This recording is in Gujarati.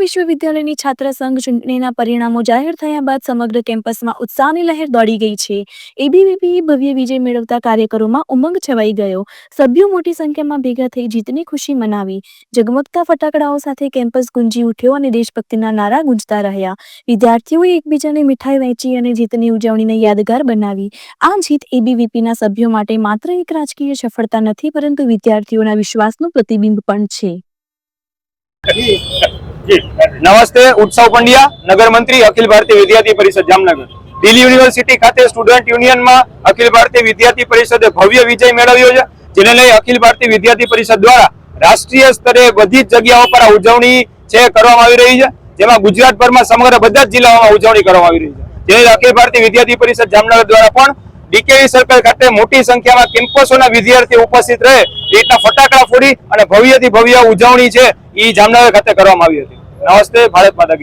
વિશ્વવિદ્યાલયની છાત્ર સંઘ ચૂંટણીના પરિણામો જાહેર થયા બાદ સમગ્ર કેમ્પસમાં ઉત્સાહની લહેર દોડી ગઈ છે. એબીવીપીએ ભવ્ય વિજય મેળવતા કાર્યકરોમાં ઉમંગ છવાઈ ગયો. સભ્યો મોટી સંખ્યામાં ભેગા થઈ જીતની ખુશી મનાવી. જગમગતા ફટાકડાઓ સાથે કેમ્પસ ગુંજી ઉઠ્યો અને દેશભક્તિના નારા ગુંજતા રહ્યા. વિદ્યાર્થીઓએ એકબીજાને મીઠાઈ વહેંચી અને જીતની ઉજવણીને યાદગાર બનાવી. આ જીત એબીવીપીના સભ્યો માટે માત્ર એક રાજકીય સફળતા નથી, પરંતુ વિદ્યાર્થીઓના વિશ્વાસનું પ્રતિબિંબ પણ છે. નમસ્તે, ઉત્સવ પંડ્યા, નગર મંત્રી, અખિલ ભારતીય વિદ્યાર્થી પરિષદ, જામનગર. દિલ્હી યુનિવર્સિટી ખાતે સ્ટુડન્ટ યુનિયનમાં અખિલ ભારતીય વિદ્યાર્થી પરિષદે ભવ્ય વિજય મેળવ્યો છે, જેને લઈ અખિલ ભારતીય વિદ્યાર્થી પરિષદ દ્વારા રાષ્ટ્રીય સ્તરે બધી જ જગ્યાઓ પર ઉજવણી છે, કરવામાં આવી રહી છે. જેમાં ગુજરાતભરમાં સમગ્ર બધા જ જિલ્લાઓમાં ઉજવણી કરવામાં આવી રહી છે. જેને અખિલ ભારતીય વિદ્યાર્થી પરિષદ, જામનગર દ્વારા પણ ડીકેવી સર્કલ ખાતે મોટી સંખ્યામાં કેમ્પસોના વિદ્યાર્થીઓ ઉપસ્થિત રહે, એ રીતના ફટાકડા ફોડી અને ભવ્યથી ભવ્ય ઉજવણી છે એ જામનગર ખાતે કરવામાં આવી હતી. નમસ્તે ભારત માતા.